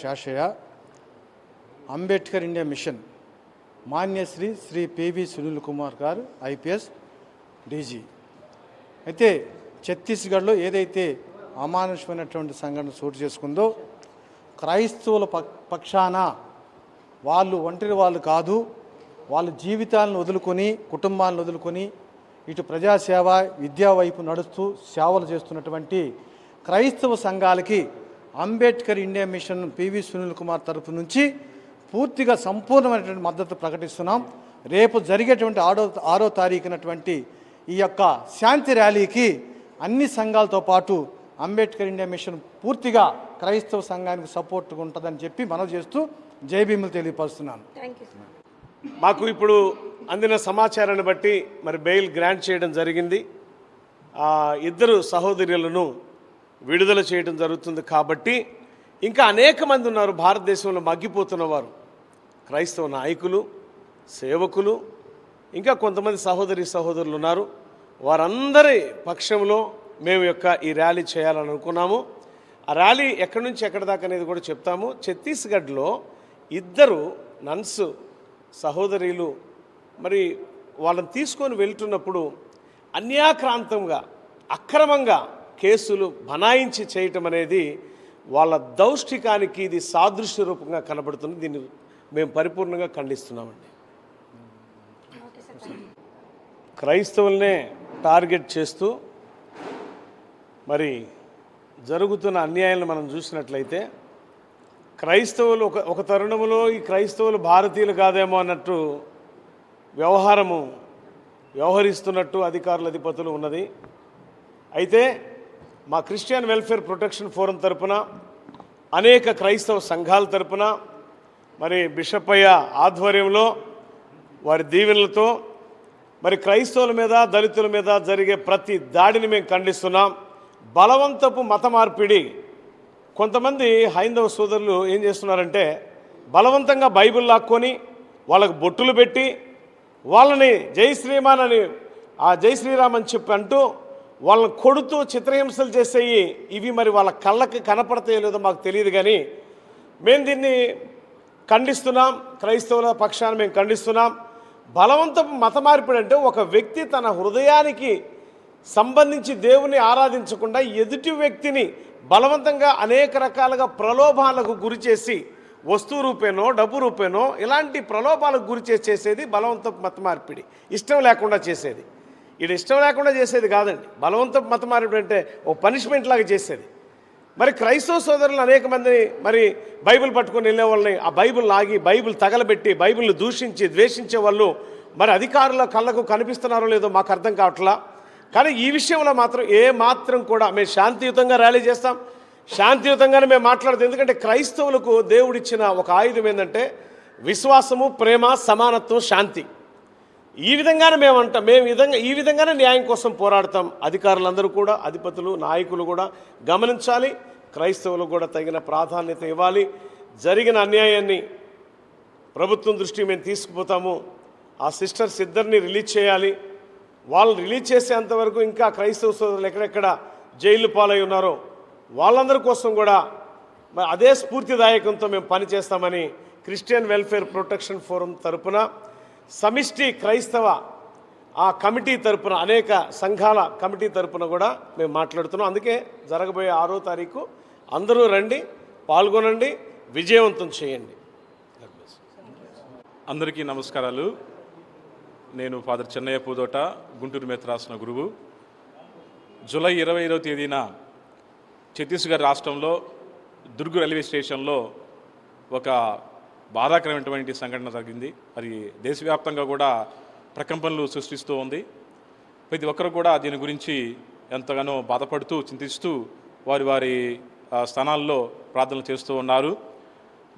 శాషయ Ambedkar India machine Manyashri Shri PV Sunil Kumar గారు IPS DG. అయితే ఛత్తీస్గఢ్లో ఏదైతే అమానుషమైనటువంటి సంఘటన చోటు చేసుకుందో క్రైస్తవుల పక్షాన వాళ్ళు ఒంటరి వాళ్ళు కాదు వాళ్ళ జీవితాలను వదులుకొని కుటుంబాలను వదులుకొని ఇటు ప్రజాసేవ విద్యా వైపు నడుస్తూ సేవలు చేస్తున్నటువంటి క్రైస్తవ సంఘాలకి Ambedkar India mission PV Sunil Kumar తరపు నుంచి పూర్తిగా సంపూర్ణమైనటువంటి మద్దతు ప్రకటిస్తున్నాం. రేపు జరిగేటువంటి ఆరో ఆరో తారీఖునటువంటి ఈ యొక్క శాంతి ర్యాలీకి అన్ని సంఘాలతో పాటు అంబేద్కర్ ఇండియా మిషన్ పూర్తిగా క్రైస్తవ సంఘానికి సపోర్ట్గా ఉంటుందని చెప్పి మనవి చేస్తూ జై భీములు తెలియపరుస్తున్నాను. మాకు ఇప్పుడు అందిన సమాచారాన్ని బట్టి మరి బెయిల్ గ్రాంట్ చేయడం జరిగింది. ఆ ఇద్దరు సహోదరులను విడుదల చేయడం జరుగుతుంది కాబట్టి ఇంకా అనేక మంది ఉన్నారు. భారతదేశంలో మగ్గిపోతున్న వారు. క్రైస్తవ నాయకులు సేవకులు ఇంకా కొంతమంది సహోదరి సహోదరులు ఉన్నారు. వారందరి పక్షంలో మేము యొక్క ఈ ర్యాలీ చేయాలని అనుకున్నాము. ఆ ర్యాలీ ఎక్కడి నుంచి ఎక్కడి దాకా అనేది కూడా చెప్తాము. ఛత్తీస్గఢ్లో ఇద్దరు నన్స్ సహోదరులు మరి వాళ్ళని తీసుకొని వెళ్తున్నప్పుడు అన్యాక్రాంతంగా అక్రమంగా కేసులు బనాయించి చేయటం అనేది వాళ్ళ దౌష్టికానికి ఇది సాదృశ్య రూపంగా కనబడుతుంది. దీన్ని మేము పరిపూర్ణంగా ఖండిస్తున్నామండి. క్రైస్తవులనే క్రైస్తవుల్నే టార్గెట్ చేస్తూ మరి జరుగుతున్న అన్యాయాలను మనం చూసినట్లయితే క్రైస్తవులు ఒక ఒక తరుణంలో ఈ క్రైస్తవులు భారతీయులు కాదేమో అన్నట్టు వ్యవహారము వ్యవహరిస్తున్నట్టు అధికారుల అధిపతులు ఉన్నది. అయితే మా క్రిస్టియన్ వెల్ఫేర్ ప్రొటెక్షన్ ఫోరం తరపున అనేక క్రైస్తవ సంఘాల తరపున మరి బిషప్పయ్య ఆధ్వర్యంలో వారి దీవెనలతో మరి క్రైస్తవుల మీద దళితుల మీద జరిగే ప్రతి దాడిని మేము ఖండిస్తున్నాం. బలవంతపు మత మార్పిడి. కొంతమంది హైందవ సోదరులు ఏం చేస్తున్నారంటే బలవంతంగా బైబిల్ లాక్కొని వాళ్ళకు బొట్టులు పెట్టి వాళ్ళని జై శ్రీమాన్ అని ఆ జై శ్రీరామ్ అని చెప్పి అంటూ వాళ్ళని కొడుతూ చిత్రహింసలు చేసేవి ఇవి మరి వాళ్ళ కళ్ళకి కనపడతాయో లేదో మాకు తెలియదు కానీ మేము దీన్ని ఖండిస్తున్నాం. క్రైస్తవుల పక్షాన్ని మేము ఖండిస్తున్నాం. బలవంతపు మత మార్పిడి అంటే ఒక వ్యక్తి తన హృదయానికి సంబంధించి దేవుని ఆరాధించకుండా ఎదుటి వ్యక్తిని బలవంతంగా అనేక రకాలుగా ప్రలోభాలకు గురి చేసి వస్తువు రూపేనో డబ్బు రూపేనో ఇలాంటి ప్రలోభాలకు గురి చేసేది బలవంతపు మత మార్పిడి. ఇష్టం లేకుండా చేసేది. ఇది ఇష్టం లేకుండా చేసేది కాదండి. బలవంతం మతం మార్పిడి అంటే ఓ పనిష్మెంట్ లాగా చేసేది. మరి క్రైస్తవ సోదరులు అనేక మందిని మరి బైబిల్ పట్టుకొని వెళ్ళే వాళ్ళని ఆ బైబిల్ లాగి బైబిల్ తగలబెట్టి బైబిల్ని దూషించి ద్వేషించే వాళ్ళు మరి అధికారుల కళ్ళకు కనిపిస్తున్నారో లేదో మాకు అర్థం కావట్లా. కానీ ఈ విషయంలో మాత్రం ఏ మాత్రం కూడా మేము శాంతియుతంగా ర్యాలీ చేస్తాం. శాంతియుతంగానే మేము మాట్లాడతాం. ఎందుకంటే క్రైస్తవులకు దేవుడిచ్చిన ఒక ఆయుధం ఏంటంటే విశ్వాసము ప్రేమ సమానత్వం శాంతి. ఈ విధంగానే మేము అంటాం మేము విధంగా ఈ విధంగానే న్యాయం కోసం పోరాడతాం. అధికారులందరూ కూడా అధిపతులు నాయకులు కూడా గమనించాలి. క్రైస్తవులకు కూడా తగిన ప్రాధాన్యత ఇవ్వాలి. జరిగిన అన్యాయాన్ని ప్రభుత్వం దృష్టికి మేము తీసుకుపోతాము. ఆ సిస్టర్స్ ఇద్దరిని రిలీజ్ చేయాలి. వాళ్ళు రిలీజ్ చేసేంతవరకు ఇంకా క్రైస్తవ సోదరులు ఎక్కడెక్కడ జైలు పాలై ఉన్నారో వాళ్ళందరి కోసం కూడా మరి అదే స్ఫూర్తిదాయకంతో మేము పనిచేస్తామని క్రిస్టియన్ వెల్ఫేర్ ప్రొటెక్షన్ ఫోరం తరపున సమిష్టి క్రైస్తవ ఆ కమిటీ తరపున అనేక సంఘాల కమిటీ తరపున కూడా మేము మాట్లాడుతున్నాం. అందుకే జరగబోయే ఆరో తారీఖు అందరూ రండి పాల్గొనండి విజయవంతం చేయండి. అందరికీ నమస్కారాలు. నేను ఫాదర్ చెన్నయ్య పూదోట గుంటూరు మీద రాసిన గురువు. జూలై ఇరవై ఐదవ తేదీన ఛత్తీస్గఢ్ రాష్ట్రంలో దుర్గు రైల్వే స్టేషన్లో ఒక బాధాకరమైనటువంటి సంఘటన జరిగింది. అది దేశవ్యాప్తంగా కూడా ప్రకంపనలు సృష్టిస్తూ ఉంది. ప్రతి ఒక్కరు కూడా దీని గురించి ఎంతగానో బాధపడుతూ చింతిస్తూ వారి వారి స్థానాల్లో ప్రార్థనలు చేస్తూ ఉన్నారు.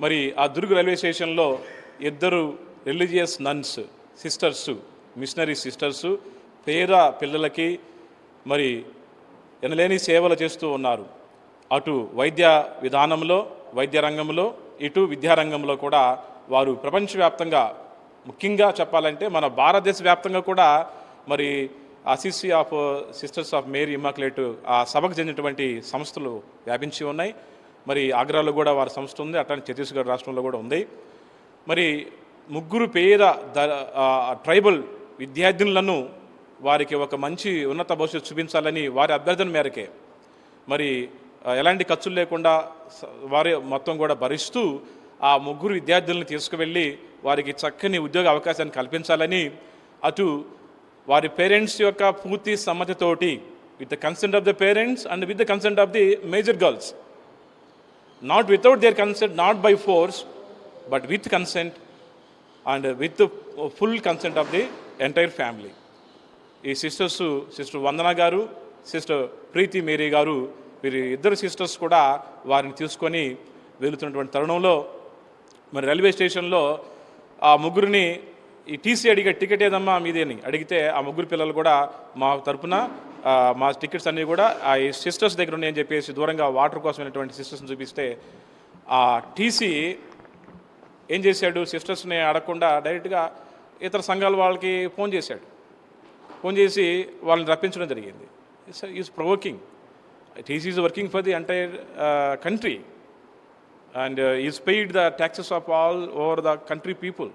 మరి ఆ దుర్గ్ రైల్వే స్టేషన్లో ఇద్దరు religious nuns sisters missionary sisters పేద పిల్లలకి మరి ఎనలేని సేవలు చేస్తూ ఉన్నారు. అటు వైద్య విధానంలో వైద్య రంగంలో ఇటు విద్యారంగంలో కూడా వారు ప్రపంచవ్యాప్తంగా ముఖ్యంగా చెప్పాలంటే మన భారతదేశ వ్యాప్తంగా కూడా మరి Assisi of sisters of Mary immaculate ఆ సభకు చెందినటువంటి సంస్థలు వ్యాపించి ఉన్నాయి. మరి ఆగ్రాలో కూడా వారి సంస్థ ఉంది అట్లానే ఛత్తీస్గఢ్ రాష్ట్రంలో కూడా ఉంది. మరి ముగ్గురు పేద ద ట్రైబల్ విద్యార్థినులను వారికి ఒక మంచి ఉన్నత భవిష్యత్తు చూపించాలని వారి అభ్యర్థన మేరకే. మరి ఎలాంటి ఖర్చులు లేకుండా వారి మొత్తం కూడా భరిస్తూ ఆ ముగ్గురు విద్యార్థులను తీసుకువెళ్ళి వారికి చక్కని ఉద్యోగ అవకాశాన్ని కల్పించాలని అటు వారి పేరెంట్స్ యొక్క పూర్తి సమ్మతితోటి with the consent of the parents and with the consent of the major girls. Not without their consent not by force but with consent and with full consent of the entire family ఈ sisters sister Vandana garu sister Preethi Mary గారు వీరి ఇద్దరు sisters కూడా వారిని తీసుకొని వెళుతున్నటువంటి తరుణంలో మరి railway స్టేషన్లో ఆ ముగ్గురిని ఈ టీసీ అడిగే టికెట్ ఏదమ్మా మీదేని అని అడిగితే ఆ ముగ్గురు పిల్లలు కూడా మా తరపున మా టికెట్స్ అన్నీ కూడా ఆ సిస్టర్స్ దగ్గర ఉన్నాయని చెప్పేసి దూరంగా వాటర్ కోసమైనటువంటి సిస్టర్స్ని చూపిస్తే ఆ టీసీ ఏం చేశాడు? సిస్టర్స్ని అడగకుండా డైరెక్ట్గా ఇతర సంఘాల వాళ్ళకి ఫోన్ చేశాడు. ఫోన్ చేసి వాళ్ళని రప్పించడం జరిగింది. Is provoking TC is working for the entire country and is paid the taxes of all over the country people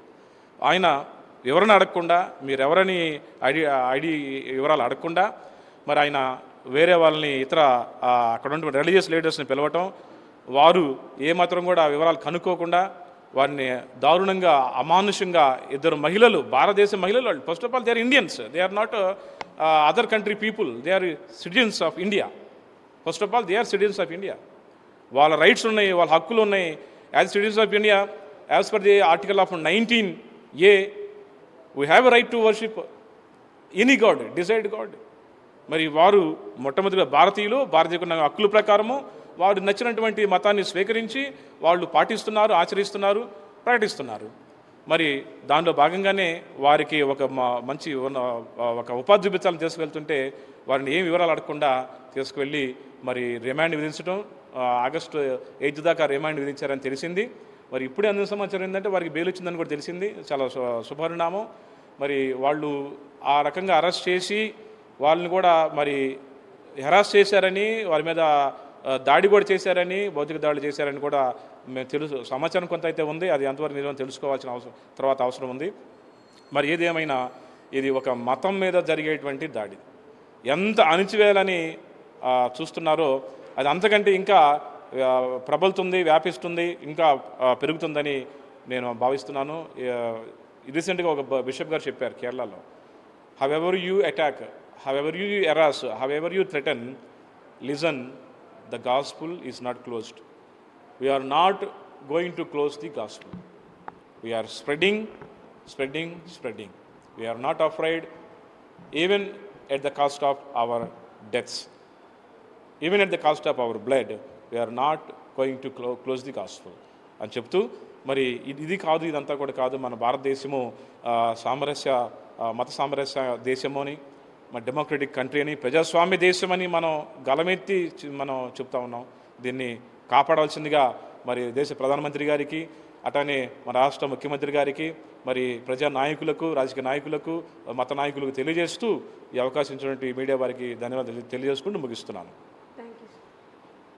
ఆయన వివరణ అడగకుండా మీరెవరని ఐడి ఐడి వివరాలు అడగకుండా మరి ఆయన వేరే వాళ్ళని ఇతర అక్కడ ఉన్న రిలీజియస్ లీడర్స్ని పిలవటం వారు ఏమాత్రం కూడా వివరాలు కనుక్కోకుండా వారిని దారుణంగా అమానుషంగా ఇద్దరు మహిళలు భారతదేశ మహిళలు వాళ్ళు first of all they are Indians they are not other country people they are citizens of India first of all they are citizens of India వాళ్ళ రైట్స్ ఉన్నాయి వాళ్ళ హక్కులు ఉన్నాయి. As citizens of India as per the article of nineteen A we have right to worship any god decide god మరి వారు మొట్టమొదటిగా భారతీయులు భారతీయుకున్న హక్కుల ప్రకారము వారు నచ్చినటువంటి మతాన్ని స్వీకరించి వాళ్ళు పాటిస్తున్నారు ఆచరిస్తున్నారు ప్రకటిస్తున్నారు. మరి దానిలో భాగంగానే వారికి ఒక మ- మంచి ఒక ఉపాధి చూపించాలని తీసుకువెళ్తుంటే వారిని ఏం వివరాలు అడగకుండా తీసుకువెళ్ళి మరి రిమాండ్ విధించడం ఆగస్టు ఎయిత్ దాకా రిమాండ్ విధించారని తెలిసింది. మరి ఇప్పుడే అందిన సమాచారం ఏంటంటే వారికి బెయిల్ వచ్చిందని కూడా తెలిసింది. చాలా శు- మరి వాళ్ళు ఆ రకంగా అరెస్ట్ చేసి వాళ్ళని కూడా మరి హెరాస్ చేశారని వారి మీద దాడి కూడా చేశారని భౌతిక దాడి చేశారని కూడా మేము తెలుసు. సమాచారం కొంత అయితే ఉంది అది ఎంతవరకు నిజం తెలుసుకోవాల్సిన అవసరం తర్వాత అవసరం ఉంది. మరి ఏదేమైనా ఇది ఒక మతం మీద జరిగేటువంటి దాడి. ఎంత అణిచివేయాలని చూస్తున్నారో అది అంతకంటే ఇంకా ప్రబలుతుంది వ్యాపిస్తుంది ఇంకా పెరుగుతుందని నేను భావిస్తున్నాను. రీసెంట్గా ఒక బిషప్ గారు చెప్పారు కేరళలో. However you attack however you erase however you threaten listen the gospel is not closed we're not going to close the gospel we're spreading spreading spreading we're not afraid even at the cost of our deaths even at the cost of our blood we're not going to close close the gospel అని చెప్తూ మరి ఇది ఇది కాదు ఇదంతా కూడా కాదు మన భారతదేశము సామరస్య మత సామరస్య దేశము అని మన డెమోక్రటిక్ కంట్రీ అని ప్రజాస్వామ్య దేశం అని మనం గలమెత్తి మనం చెప్తా ఉన్నాం. దీన్ని కాపాడాల్సిందిగా మరి దేశ ప్రధానమంత్రి గారికి అట్లానే మన రాష్ట్ర ముఖ్యమంత్రి గారికి మరి ప్రజా నాయకులకు రాజకీయ నాయకులకు మత నాయకులకు తెలియజేస్తూ ఈ అవకాశం ఇచ్చినటువంటి మీడియా వారికి ధన్యవాదాలు తెలియజేసుకుంటూ ముగిస్తున్నాను.